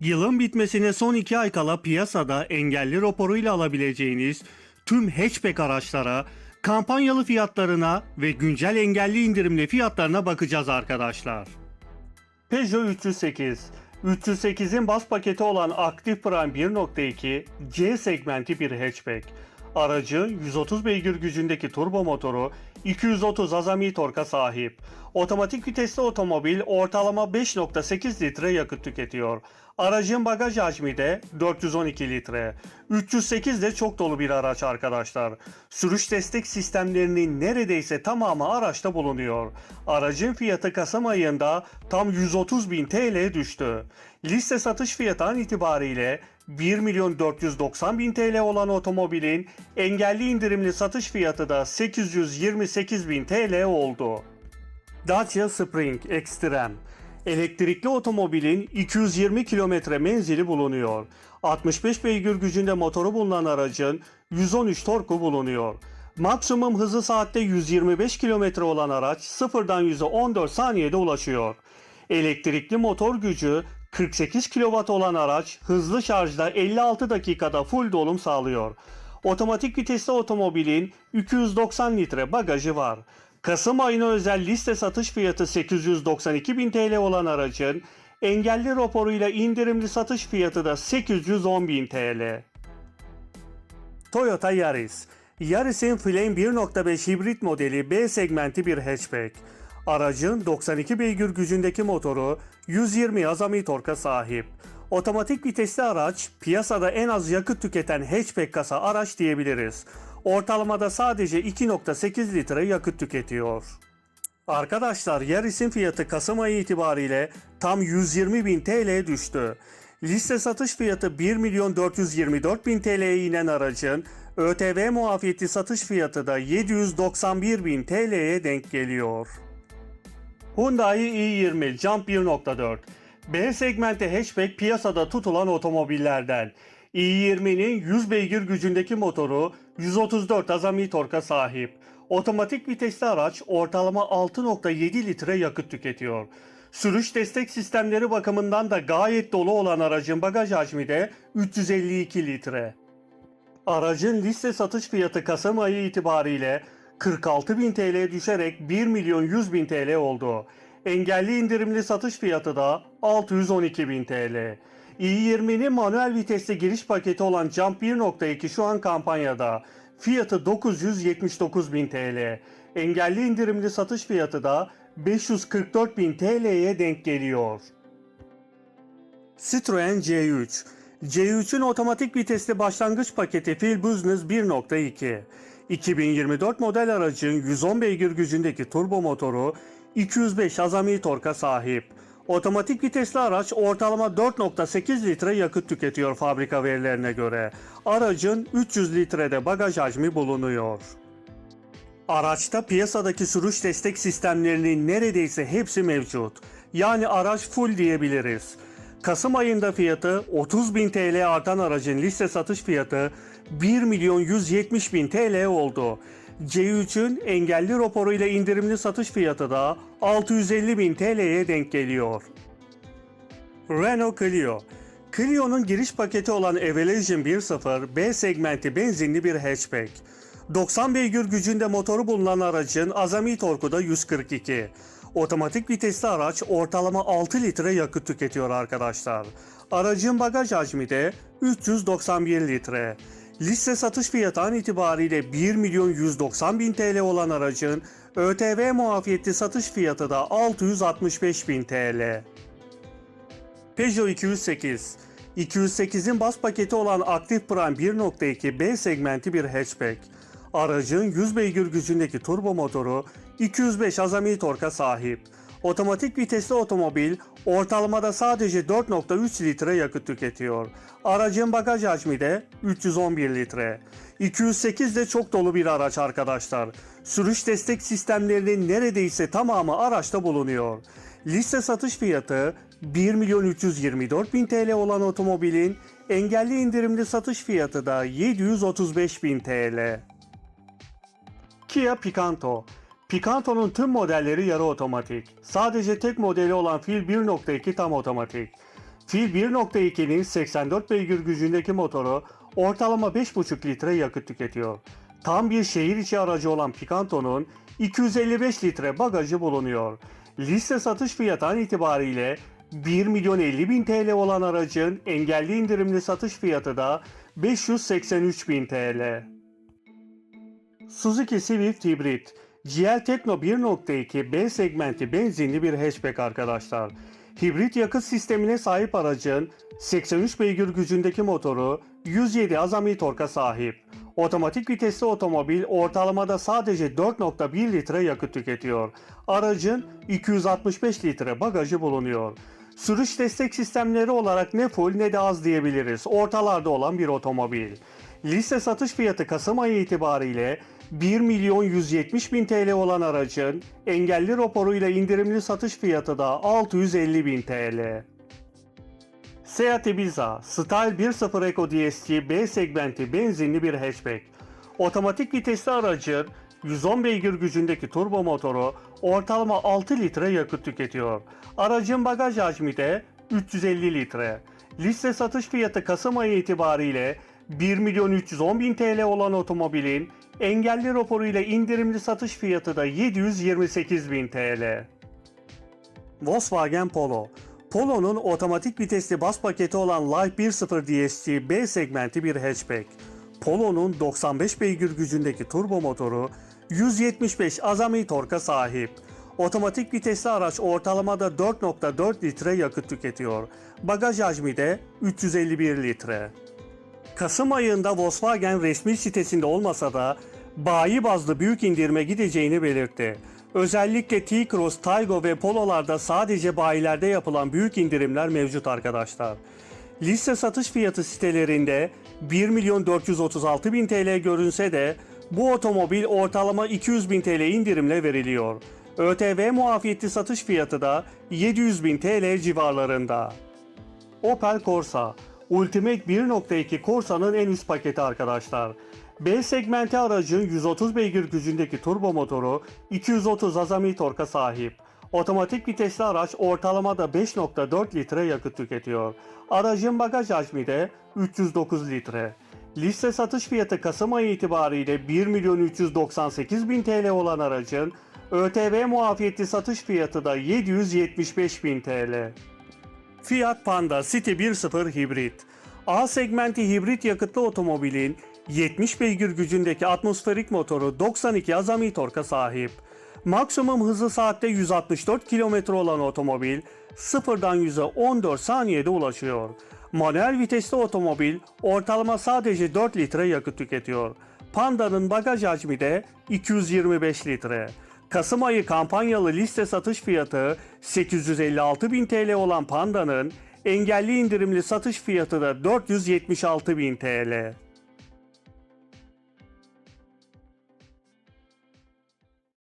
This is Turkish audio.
Yılın bitmesine son 2 ay kala piyasada engelli raporuyla alabileceğiniz tüm hatchback araçlara, kampanyalı fiyatlarına ve güncel engelli indirimli fiyatlarına bakacağız arkadaşlar. Peugeot 308 308'in bas paketi olan Active Prime 1.2 C segmenti bir hatchback. Aracın 130 beygir gücündeki turbo motoru 230 azami torka sahip. Otomatik vitesli otomobil ortalama 5.8 litre yakıt tüketiyor. Aracın bagaj hacmi de 412 litre. 308 de çok dolu bir araç arkadaşlar. Sürüş destek sistemlerinin neredeyse tamamı araçta bulunuyor. Aracın fiyatı Kasım ayında tam 130 bin TL düştü. Liste satış fiyatı an itibariyle 1 milyon 490 bin TL olan otomobilin engelli indirimli satış fiyatı da 828 bin TL oldu. Dacia Spring Extreme Elektrikli otomobilin 220 kilometre menzili bulunuyor. 65 beygir gücünde motoru bulunan aracın 113 torku bulunuyor. Maksimum hızı saatte 125 kilometre olan araç sıfırdan 100'e 14 saniyede ulaşıyor. Elektrikli motor gücü 48 kW olan araç hızlı şarjda 56 dakikada full dolum sağlıyor. Otomatik vitesli otomobilin 290 litre bagajı var. Kasım ayına özel liste satış fiyatı 892 bin TL olan aracın engelli raporuyla indirimli satış fiyatı da 810 bin TL. Toyota Yaris Yaris'in Flame 1.5 hibrit modeli B segmenti bir hatchback. Aracın 92 beygir gücündeki motoru 120 azami torka sahip. Otomatik vitesli araç piyasada en az yakıt tüketen hatchback kasa araç diyebiliriz. Ortalamada sadece 2.8 litre yakıt tüketiyor. Arkadaşlar Yaris'in fiyatı Kasım ayı itibariyle tam 120 bin TL düştü. Liste satış fiyatı 1 milyon 424 bin TL'ye inen aracın ÖTV muafiyetli satış fiyatı da 791 bin TL'ye denk geliyor. Hyundai i20 Jump 1.4 B segmenti hatchback piyasada tutulan otomobillerden. i20'nin 100 beygir gücündeki motoru 134 azami torka sahip. Otomatik vitesli araç ortalama 6.7 litre yakıt tüketiyor. Sürüş destek sistemleri bakımından da gayet dolu olan aracın bagaj hacmi de 352 litre. Aracın liste satış fiyatı Kasım ayı itibariyle 46 bin TL düşerek 1 milyon 100 bin TL oldu. Engelli indirimli satış fiyatı da 612 bin TL. i20'nin manuel vitesli giriş paketi olan Jump 1.2 şu an kampanyada. Fiyatı 979 bin TL. Engelli indirimli satış fiyatı da 544 bin TL'ye denk geliyor. Citroen C3 C3'ün otomatik vitesli başlangıç paketi Fil Business 1.2 2024 model aracın 110 beygir gücündeki turbo motoru 205 azami torka sahip. Otomatik vitesli araç ortalama 4.8 litre yakıt tüketiyor fabrika verilerine göre. Aracın 300 litrede bagaj hacmi bulunuyor. Araçta piyasadaki sürüş destek sistemlerinin neredeyse hepsi mevcut. Yani araç full diyebiliriz. Kasım ayında fiyatı 30 bin TL artan aracın liste satış fiyatı 1 milyon 170 bin TL oldu. C3'ün engelli raporuyla indirimli satış fiyatı da 650 bin TL'ye denk geliyor. Renault Clio Clio'nun giriş paketi olan Evolution 1.0 B segmenti benzinli bir hatchback. 90 beygir gücünde motoru bulunan aracın azami torku da 142. Otomatik vitesli araç ortalama 6 litre yakıt tüketiyor arkadaşlar. Aracın bagaj hacmi de 391 litre. Liste satış fiyatı an itibariyle 1 milyon 190 bin TL olan aracın ÖTV muafiyetli satış fiyatı da 665 bin TL. Peugeot 208 208'in bas paketi olan Active Prime 1.2 B segmenti bir hatchback. Aracın 100 beygir gücündeki turbo motoru 205 azami torka sahip. Otomatik vitesli otomobil ortalamada sadece 4.3 litre yakıt tüketiyor. Aracın bagaj hacmi de 311 litre. 208 de çok dolu bir araç arkadaşlar. Sürüş destek sistemlerinin neredeyse tamamı araçta bulunuyor. Liste satış fiyatı 1 milyon 324 bin TL olan otomobilin engelli indirimli satış fiyatı da 735 bin TL. Kia Picanto Picanto'nun tüm modelleri yarı otomatik. Sadece tek modeli olan Fil 1.2 tam otomatik. Fil 1.2'nin 84 beygir gücündeki motoru ortalama 5,5 litre yakıt tüketiyor. Tam bir şehir içi aracı olan Picanto'nun 255 litre bagajı bulunuyor. Liste satış fiyatı itibariyle 1 milyon 50 bin TL olan aracın engelli indirimli satış fiyatı da 583 bin TL. Suzuki Swift Hybrid GL Tekno 1.2 B segmenti benzinli bir hatchback arkadaşlar. Hibrit yakıt sistemine sahip aracın 83 beygir gücündeki motoru 107 azami torka sahip. Otomatik vitesli otomobil ortalamada sadece 4.1 litre yakıt tüketiyor. Aracın 265 litre bagajı bulunuyor. Sürüş destek sistemleri olarak ne full ne de az diyebiliriz. Ortalarda olan bir otomobil. Liste satış fiyatı Kasım ayı itibariyle 1 milyon 170 bin TL olan aracın engelli raporuyla indirimli satış fiyatı da 650 bin TL. Seat Ibiza Style 1.0 Eco DST B segmenti benzinli bir hatchback. Otomatik vitesli aracın 110 beygir gücündeki turbo motoru ortalama 6 litre yakıt tüketiyor. Aracın bagaj hacmi de 350 litre. Liste satış fiyatı Kasım ayı itibariyle 1 milyon 310 bin TL olan otomobilin engelli raporuyla indirimli satış fiyatı da 728 bin TL. Volkswagen Polo. Polo'nun otomatik vitesli bas paketi olan Life 1.0 DSG B segmenti bir hatchback. Polo'nun 95 beygir gücündeki turbo motoru 175 azami torka sahip. Otomatik vitesli araç ortalamada 4.4 litre yakıt tüketiyor. Bagaj hacmi de 351 litre. Kasım ayında Volkswagen resmi sitesinde olmasa da bayi bazlı büyük indirime gideceğini belirtti. Özellikle T-Cross, Taygo ve Polo'larda sadece bayilerde yapılan büyük indirimler mevcut arkadaşlar. Liste satış fiyatı sitelerinde 1 milyon 436 bin TL görünse de bu otomobil ortalama 200 bin TL indirimle veriliyor. ÖTV muafiyetli satış fiyatı da 700 bin TL civarlarında. Opel Corsa. Ultimate 1.2 Corsa'nın en üst paketi arkadaşlar. B segmenti aracın 130 beygir gücündeki turbo motoru 230 azami torka sahip. Otomatik vitesli araç ortalamada 5.4 litre yakıt tüketiyor. Aracın bagaj hacmi de 309 litre. Liste satış fiyatı Kasım ayı itibariyle 1 milyon 398 bin TL olan aracın ÖTV muafiyetli satış fiyatı da 775 bin TL. Fiat Panda City 1.0 hibrit. A segmenti hibrit yakıtlı otomobilin 70 beygir gücündeki atmosferik motoru 92 azami torka sahip. Maksimum hızı saatte 164 km olan otomobil sıfırdan 100'e 14 saniyede ulaşıyor. Manuel vitesli otomobil ortalama sadece 4 litre yakıt tüketiyor. Panda'nın bagaj hacmi de 225 litre. Kasım ayı kampanyalı liste satış fiyatı 856 bin TL olan Panda'nın engelli indirimli satış fiyatı da 476 bin TL.